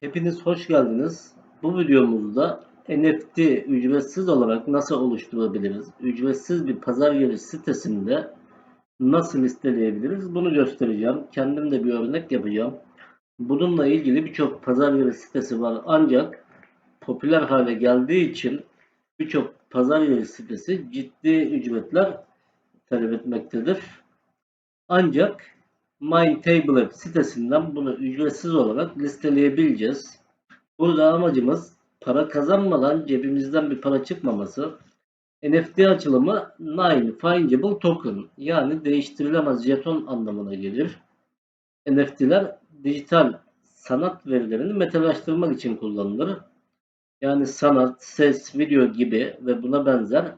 Hepiniz hoş geldiniz. Bu videomuzda NFT ücretsiz olarak nasıl oluşturabiliriz? Ücretsiz bir pazar yeri sitesinde nasıl listeleyebiliriz? Bunu göstereceğim. Kendim de bir örnek yapacağım. Bununla ilgili birçok pazar yeri sitesi var. Ancak popüler hale geldiği için birçok pazar yeri sitesi ciddi ücretler talep etmektedir. Ancak MindTable sitesinden bunu ücretsiz olarak listeleyebileceğiz. Burada amacımız para kazanmadan cebimizden bir para çıkmaması. NFT açılımı Non-Fungible Token yani değiştirilemez jeton anlamına gelir. NFT'ler dijital sanat verilerini metalaştırmak için kullanılır. Yani sanat, ses, video gibi ve buna benzer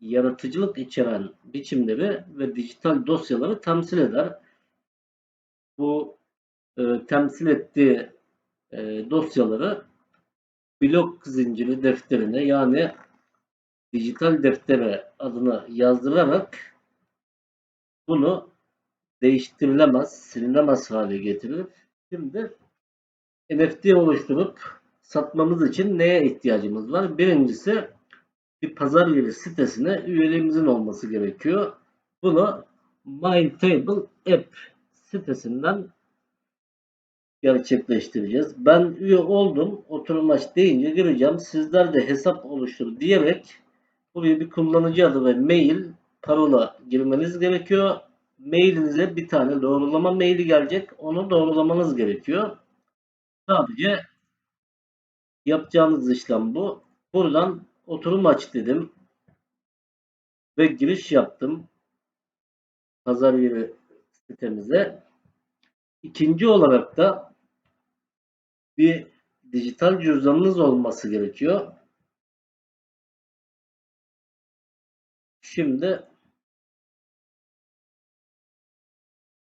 yaratıcılık içeren biçimleri ve dijital dosyaları temsil eder bu e, temsil ettiği e, dosyaları blok zinciri defterine yani dijital deftere adını yazdırarak bunu değiştirilemez, silinemez hale getirir. Şimdi NFT oluşturup satmamız için neye ihtiyacımız var? Birincisi bir pazar yeri sitesine üyeliğimizin olması gerekiyor. Bunu Mindtable App sitesinden gerçekleştireceğiz. Ben üye oldum. Oturum aç deyince gireceğim. Sizler de hesap oluştur diyerek buraya bir kullanıcı adı ve mail parola girmeniz gerekiyor. Mailinize bir tane doğrulama maili gelecek. Onu doğrulamanız gerekiyor. Sadece yapacağınız işlem bu. Buradan oturum aç dedim. Ve giriş yaptım. Pazar yeri sitemize. İkinci olarak da bir dijital cüzdanınız olması gerekiyor. Şimdi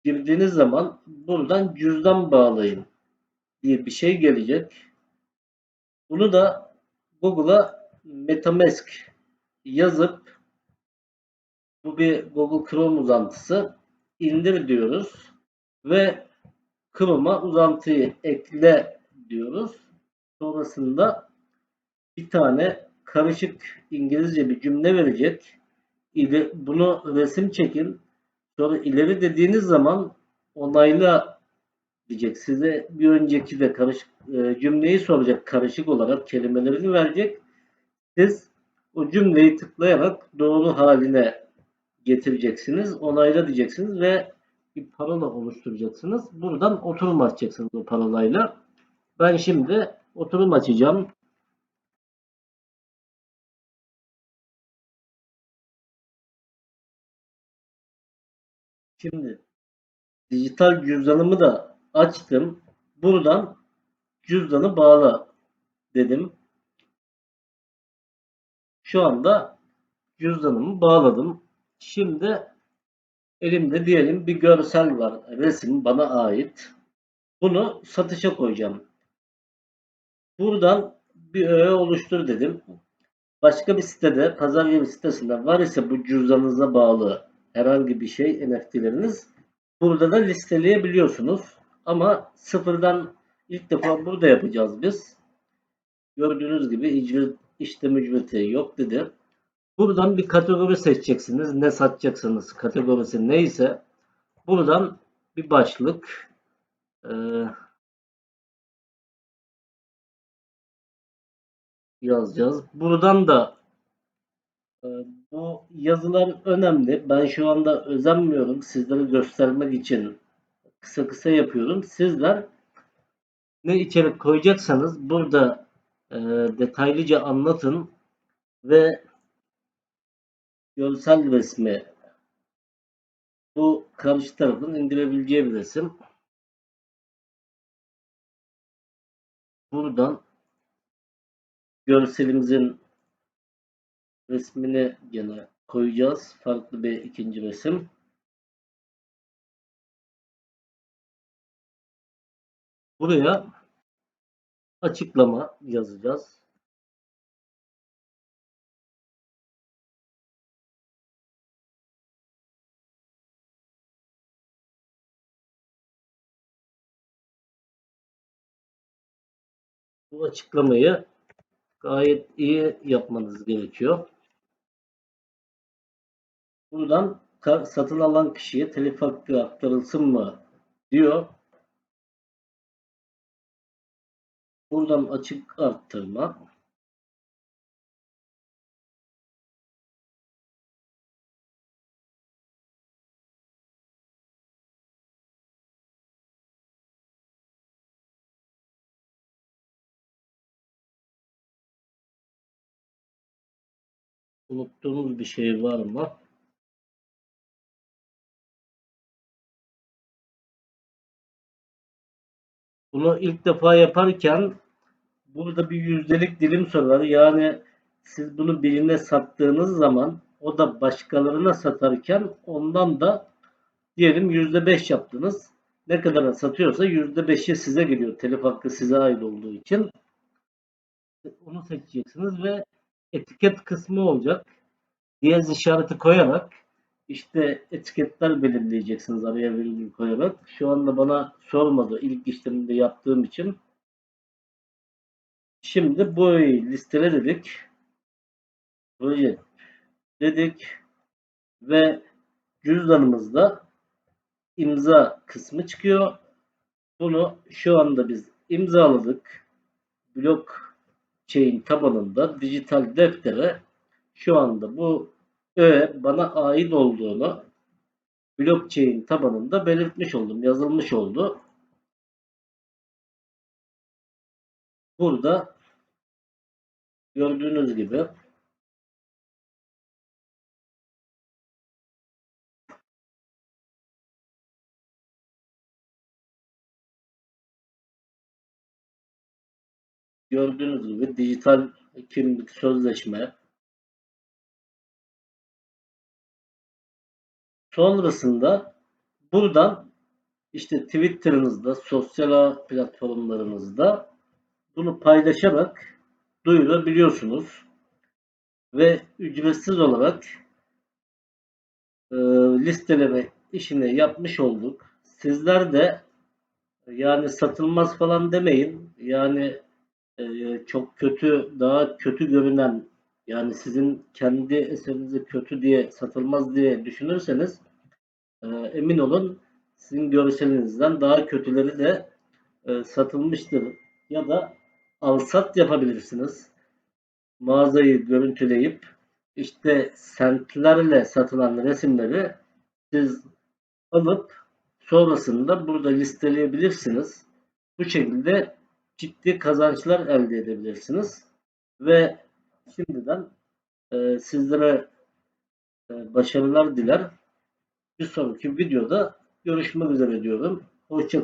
girdiğiniz zaman buradan cüzdan bağlayın diye bir şey gelecek. Bunu da Google'a MetaMask yazıp bu bir Google Chrome uzantısı indir diyoruz ve Chrome'a uzantıyı ekle diyoruz. Sonrasında bir tane karışık İngilizce bir cümle verecek. Bunu resim çekin. Sonra ileri dediğiniz zaman onayla diyecek. Size bir önceki de karışık e, cümleyi soracak karışık olarak kelimelerini verecek. Siz o cümleyi tıklayarak doğru haline getireceksiniz. Onayla diyeceksiniz ve bir parola oluşturacaksınız. Buradan oturum açacaksınız o parolayla. Ben şimdi oturum açacağım. Şimdi dijital cüzdanımı da açtım. Buradan cüzdanı bağla dedim. Şu anda cüzdanımı bağladım. Şimdi elimde diyelim bir görsel var. Resim bana ait. Bunu satışa koyacağım. Buradan bir öğe oluştur dedim. Başka bir sitede, pazar yeri sitesinde var ise bu cüzdanınıza bağlı herhangi bir şey NFT'leriniz burada da listeleyebiliyorsunuz. Ama sıfırdan ilk defa burada yapacağız biz. Gördüğünüz gibi ücret, işlem yok dedi. Buradan bir kategori seçeceksiniz. Ne satacaksınız kategorisi neyse. Buradan bir başlık e, yazacağız. Buradan da e, bu yazılar önemli. Ben şu anda özenmiyorum. Sizlere göstermek için kısa kısa yapıyorum. Sizler ne içerik koyacaksanız burada e, detaylıca anlatın ve görsel resmi bu karşı tarafın indirebileceği bir resim. Buradan görselimizin resmini gene koyacağız. Farklı bir ikinci resim. Buraya açıklama yazacağız. Bu açıklamayı gayet iyi yapmanız gerekiyor. Buradan satın alan kişiye telif hakkı aktarılsın mı diyor. Buradan açık arttırma. Unuttuğumuz bir şey var mı? Bunu ilk defa yaparken burada bir yüzdelik dilim sorar. Yani siz bunu birine sattığınız zaman o da başkalarına satarken ondan da diyelim yüzde beş yaptınız. Ne kadara satıyorsa yüzde beşi size geliyor. Telif hakkı size ait olduğu için. Onu seçeceksiniz ve etiket kısmı olacak. Diyez işareti koyarak işte etiketler belirleyeceksiniz araya virgül koyarak. Şu anda bana sormadı ilk işleminde yaptığım için. Şimdi bu listele dedik. Proje dedik ve cüzdanımızda imza kısmı çıkıyor. Bunu şu anda biz imzaladık. Blockchain tabanında dijital deftere şu anda bu öğe bana ait olduğunu blockchain tabanında belirtmiş oldum. Yazılmış oldu. Burada gördüğünüz gibi gördüğünüz gibi dijital kimlik sözleşme sonrasında buradan işte Twitter'ınızda, sosyal platformlarınızda bunu paylaşarak duyurabiliyorsunuz. Ve ücretsiz olarak e, listeleme işini yapmış olduk. Sizler de yani satılmaz falan demeyin. Yani e, çok kötü, daha kötü görünen yani sizin kendi eserinizi kötü diye satılmaz diye düşünürseniz e, emin olun sizin görselinizden daha kötüleri de e, satılmıştır. Ya da alsat yapabilirsiniz. Mağazayı görüntüleyip işte sentlerle satılan resimleri siz alıp sonrasında burada listeleyebilirsiniz. Bu şekilde ciddi kazançlar elde edebilirsiniz. Ve şimdiden e, sizlere e, başarılar diler. Bir sonraki videoda görüşmek üzere diyorum. Hoşçakalın.